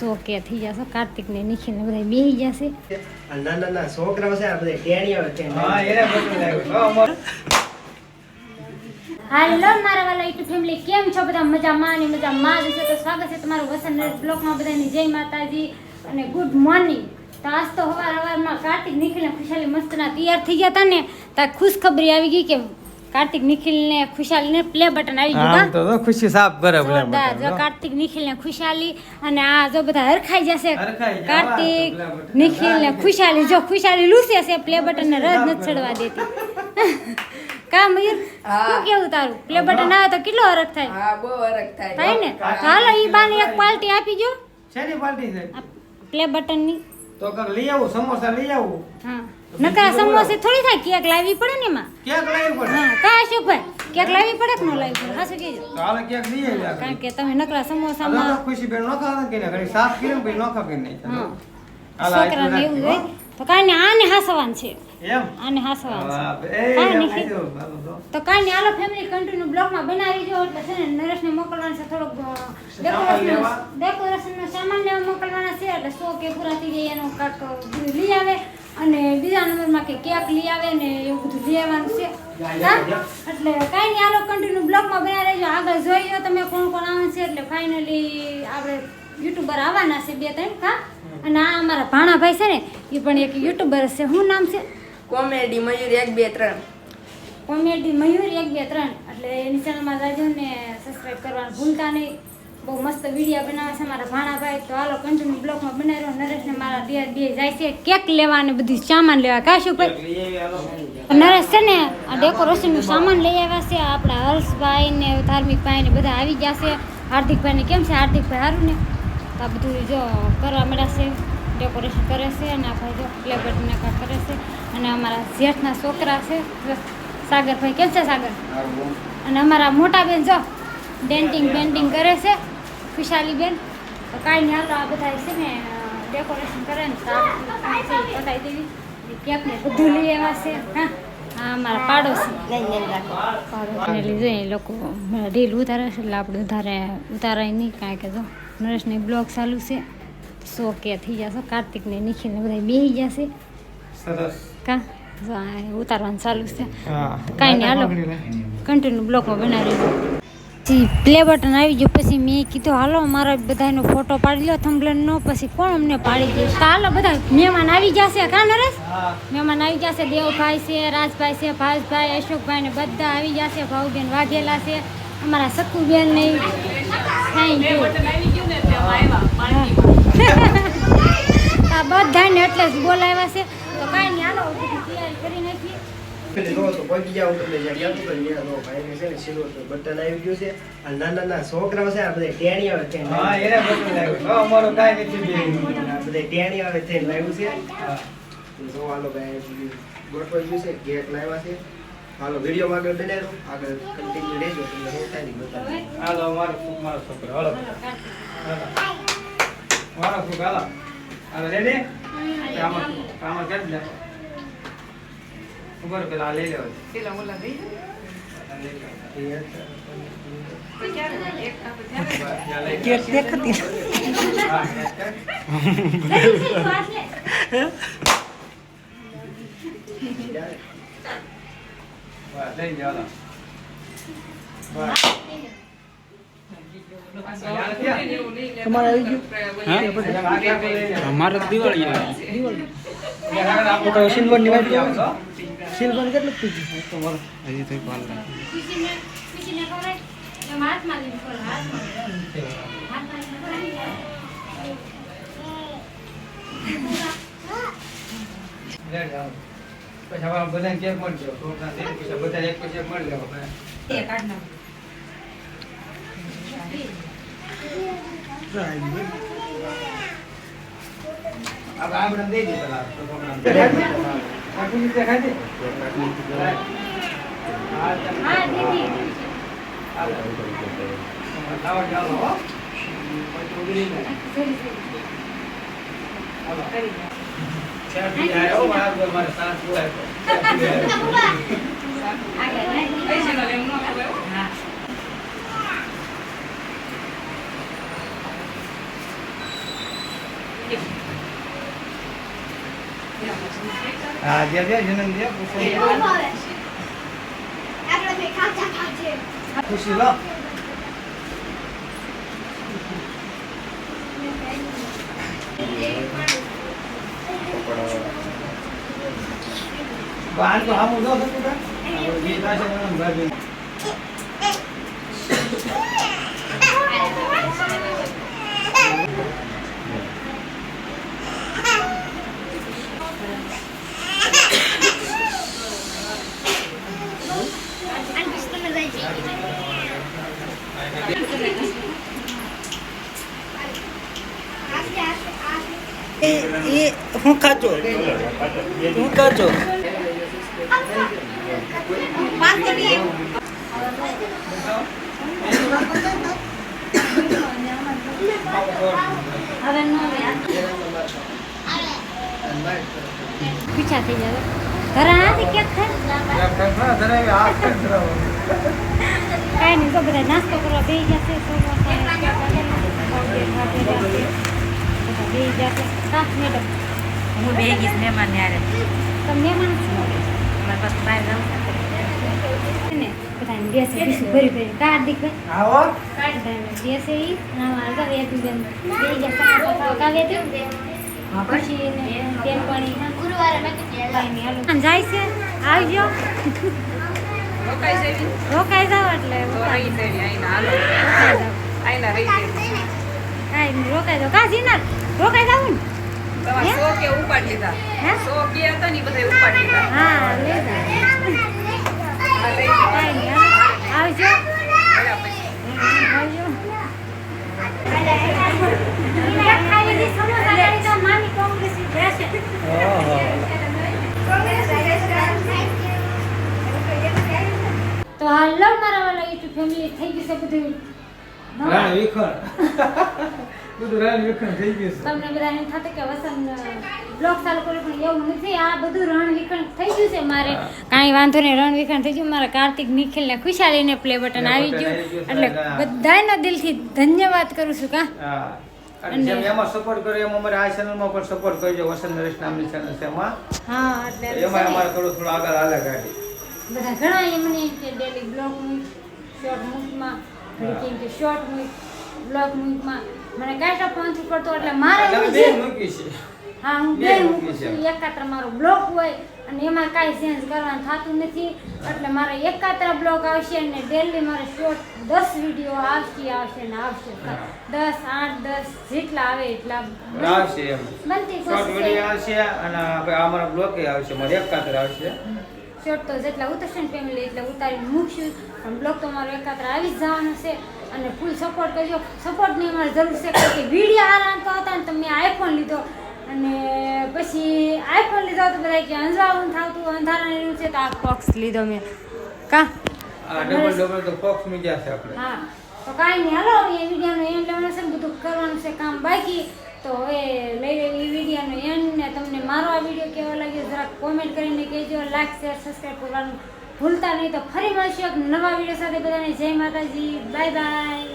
સો કે થઈ જશે. કાર્તિક ને નિખિલ ને બધા બેહી જશે. ના ના નાના છોકરાઓ છે આ બધા આવે છે હા એને. હાલો મારા વાલા યુટ્યુબ ફેમિલી કેમ છો બધા? મજામાં અને મજામાં જ છે? તો સ્વાગત છે તમારું વસંત બ્લોકમાં બધાની. જય માતાજી અને ગુડ મોર્નિંગ તો આજ તો હવાર હવારમાં કાર્તિક નિખિલ ને ખુશાલી મસ્તના તૈયાર થઈ ગયા હતા ને. તા ખુશ ખબરી આવી ગઈ કે કાર્તિક નિખિલ ને ખુશાલી ને પ્લે બટન આવી ગયું તો જો ખુશી સાફ કરે જો. કાર્તિક નિખિલ ને ખુશાલી અને આ જો બધા હરખાઈ જશે. કાર્તિક નિખિલ ને ખુશાલી જો ખુશાલી લૂસે છે પ્લે બટન ને રદ નથી ચડવા દેતી. કા મયુર શું કેવું તારું? પ્લે બટન આવે તો કેટલો હરખ થાય? હા બહુ હરખ થાય. થાય ને? હાલો ઈ બાને એક પાર્ટી આપી જો શેની પાર્ટી છે? પ્લે બટનની તો કાંઈક લઈ આવું સમોસા લઈ આવું હા. નકરા સમોસે થોડી થાય કેક લાવવી પડે ને એમાં? કેક લાવવી પડે. હા કા અશોકભાઈ કેક લાવવી પડે કે ન લાવવી પડે? હાસુ કહેજો. કાલે કેક લઈ આવી કારણ કે તમે નકરા સમોસામાં ખુશી બેન નોખા કે ને ઘડી સાફ કરીને પછી નોખા કરી નહીં છોકરાને એવું હોય તો કાંઈ નહીં આને હાસવાન છે એમ આને હાસવાન છે કાંઈ નહીં. તો. કાંઈ નહીં આલો ફેમિલી કન્ટિન્યુ બ્લોકમાં બનાવી જો એટલે છે ને નરેશને મોકલવાનું છે થોડોક ડેકોરેશન? ડેકોરેશનનો સામાન લેવા મોકલવાના છે એટલે સો કે પૂરા થઈ જાય એનો કાંક લઈ આવે અને બીજા નંબરમાં કે કેક લઈ આવે ને એવું બધું લઈ આવવાનું છે? એટલે કાંઈ નહીં આલો કન્ટિન્યુ બ્લોકમાં બનાવી રહેજો આગળ જોઈ લો તમે કોણ કોણ આવે છે એટલે ફાઇનલી આપણે યુટ્યુબર આવવાના છે બે ત્રણ હા અને આ અમારા ભાણાભાઈ છે ને એ પણ એક યુટ્યુબર છે. શું નામ છે? કોમેડી મયુર એક બે ત્રણ. કોમેડી મયુર એક બે ત્રણ. એટલે એની ચેનલમાં જાજો ને સબસ્ક્રાઇબ કરવાનું ભૂલતા નહીં. બહુ મસ્ત વીડિયો બનાવે છે મારા ભાણાભાઈ. તો હાલો કન્ટિન્યુ બ્લોગમાં બનાવી રહ્યો નરેશને મારા બે બે જાય છે કેક લેવા ને બધું સામાન લેવા. કાશું ભાઈ. નરેશ છે ને આ ડેકોરેશનનું સામાન લઈ આવ્યા છે. આપણા હર્ષભાઈ ને ધાર્મિકભાઈ ને બધા આવી ગયા છે. હાર્દિકભાઈ ને કેમ છે? હાર્દિકભાઈ સારું ને? તો આ બધું જો કરવા મળ્યા છે ડેકોરેશન કરે છે અને આ ભાઈ જો પ્લે બટન કરે છે. અને અમારા જેઠના છોકરા છે સાગરભાઈ કેમ છે સાગર? અને અમારા મોટા બેન જો ડેન્ટિંગ પેન્ટિંગ કરે છે ખુશાલી બેન. તો કાંઈ નહીં હાલો આ બધા છે ને ડેકોરેશન કરે ને તો પતાવી દેવી. કેક ને બધું લઈ આવ્યા છે હા. હા મારા પાડોશી. પાડોશીને લીધે એ લોકો રીલ ઉતારે છે એટલે આપણે ઉધારે ઉતારાય નહીં કાંઈ કે જો નરેશને બ્લોગ ચાલુ છે સો કે થઈ જશે કાર્તિકને ને નિખિલ ને બધા બેસી જશે. સરસ. કા? ઉતારવાનું ચાલુ છે. કાંઈ નહીં હાલો. કન્ટિન્યુ બ્લોકમાં બનાવી પછી પ્લે બટન આવી ગયું. પછી મેં કીધું, હાલો, મારા બધાનો ફોટો પાડી લો થંબલેનનો પછી કોણ અમને પાડી દે હાલો, બધા મહેમાન આવી જશે. કા નરેશ? મહેમાન આવી જશે. દેવભાઈ છે, રાજભાઈ છે ભાવેશભાઈ અશોકભાઈ ને બધા આવી જશે. ભાવબેન વાઘેલા છે. અમારા સકુબેન ને. બધાને એટલે જ બોલાવ્યા છે. તો કાંઈ નહીં, હાલો બધી તૈયારી કરી નાખીએ જો તો પગી જાવ તમને જ્યાં ગયા તો ત્યાં જો ભાઈને છે ને સિલ્વર બટન આવી ગયું છે. આ નાના નાના છોકરાઓ છે આ બધા છે હા એને બધું લાગ્યું હો, અમારું કાંઈ નથી આ બધા ટેણીઓ છે લાવ્યું છે. જો હાલો ભાઈ ગોઠવાઈ ગયું છે ગેટ લાવ્યા છે. હાલો વીડિયો આગળ બનાવ્યો આગળ કન્ટિન્યુ રહેજો તમને હું નહીં બતાવું હાલો અમારો ફૂક મારો છોકરો. હાલો. મારો ફૂક હાલો. હાલો રેડી આમાં આમાં કરી દે ઉપર પેલા લઈ લેવા પેલા ઓલા લઈ તમારે દિવાળી દિવાળી આવે. સિલ્વર કેટલું પીધું હજી તો પાલ પછી એક મળી જાવ આપણે દઈ દે પેલા તો છોકરાને. કાકુની તે ખાઈ દે. હા, દીદી. લાવો ચાલો, હો. પછી પી જાય, હો, મારા સાસ બોલાય તો. ચા પી જાય. આગળ નહીં. હા. હા જે જે જન્મ દે ખુશી લો. બાર તો આમ ઉડો થતું કા ભાગી એ, હું કાચો હું કાચો પીછા થઈ જાય ઘરે ધરાવી હાથ કંઈ નહીં, તો બધા નાસ્તો કરવા બે જશે સમોસા ને હા મેડમ. હું બે ગીસ મહેમાન યારે. તમને મહેમાન છો પાસે બહાર ને બધાને બેસે બીસું ભરી ભરી કાર્તિક ભાઈ આવો. બેસે ઈ બેન કાવે તો પછી તેલ પાણી જાય છે. આવજો. રોકાઈ જાવ એટલે. રોકાઈ જાવ રોકાઈ જાવ કાં જીનાર? રોકાઈ જાવ ને? હે? હે? હા લે જાવ કાંઈ નહીં હાલો. આવજો આવજો ખાઈ લીધી સમોસા આવજો તો હાલ કોંગ્રેસ રહેશે ઓહો તો હાલો મારા વાલા યુટ્યુબ ફેમિલી થઈ ગયું છે બધું. ના વિખર. બધું રાણ વિખર થઈ ગયું છે. તમને બધા એમ થતું કે બ્લોગ ચાલુ કર્યો પણ એવું નથી. આ બધું રણ થઈ ગયું છે મારે. કાંઈ વાંધો નહીં રણ વિખંડ થઈ ગયું. મારા કાર્તિક નિખિલ ને ખુશાલીને પ્લે બટન આવી ગયું. એટલે બધાનો દિલથી ધન્યવાદ કરું છું કા? અને એમાં સપોર્ટ કર્યો એમ અમારે આ ચેનલમાં પણ સપોર્ટ કરજો. વસંત નરેશ નામની ચેનલ છે એમાં. હા એટલે એમાં અમારે થોડું થોડું આગળ હાલે ગાડી. બધા ઘણા એમની ડેલી બ્લોગ મૂક શોર્ટ મૂકમાં. ઘડી કે શોર્ટ મૂક બ્લોગ મૂકમાં. મને કાંઈ ટપ નથી પડતો એટલે મારે બે મૂકી છે. હા હું બે મૂકું છું. એકાત્ર મારો બ્લોક હોય અને એમાં કાંઈ ચેન્જ કરવાનું થતું નથી એટલે મારે એકાત્ર બ્લોક આવશે અને ડેલી મારે શોર્ટ દસ વીડિયો આવશે આવશે ને આવશે. દસ આઠ દસ જેટલા આવે એટલા આવશે એમ. બનતી શોર્ટ વીડિયો આવશે અને અમારા બ્લોક આવશે મારે એકાત્ર આવશે. શોર્ટ તો જેટલા ઉતરશે ને ફેમિલી એટલે ઉતારીને મૂકશું. પણ બ્લોક તો મારો એકાત્ર આવી જ જવાનું છે. અને ફૂલ સપોર્ટ કરજો. સપોર્ટની અમારે જરૂર છે કારણ કે વીડિયો આરામ તો હતા ને તમે આઈફોન લીધો. અને પછી આઈફોન લીધો તો બધા કે અંધારું થતું અંધારાનું છે તો આ બોક્સ લીધો મેં. કા? ડબલ ડબલ તો ફોક્સ મીડિયા છે આપણે. હા. તો કાંઈ નહીં. હાલો એ વિડીયોનો એન્ડ લેવાનું છે બધું કરવાનું છે કામ બાકી. તો હવે લઈ લેવી એ વિડીયોનો એન્ડ ને તમને મારો આ વીડિયો કેવો લાગ્યો જરાક કોમેન્ટ કરીને કહેજો. લાઈક શેર સબસ્ક્રાઈબ કરવાનું ભૂલતા નહીં તો ફરી મળશું એક નવા વીડિયો સાથે બધાને જય માતાજી બાય બાય.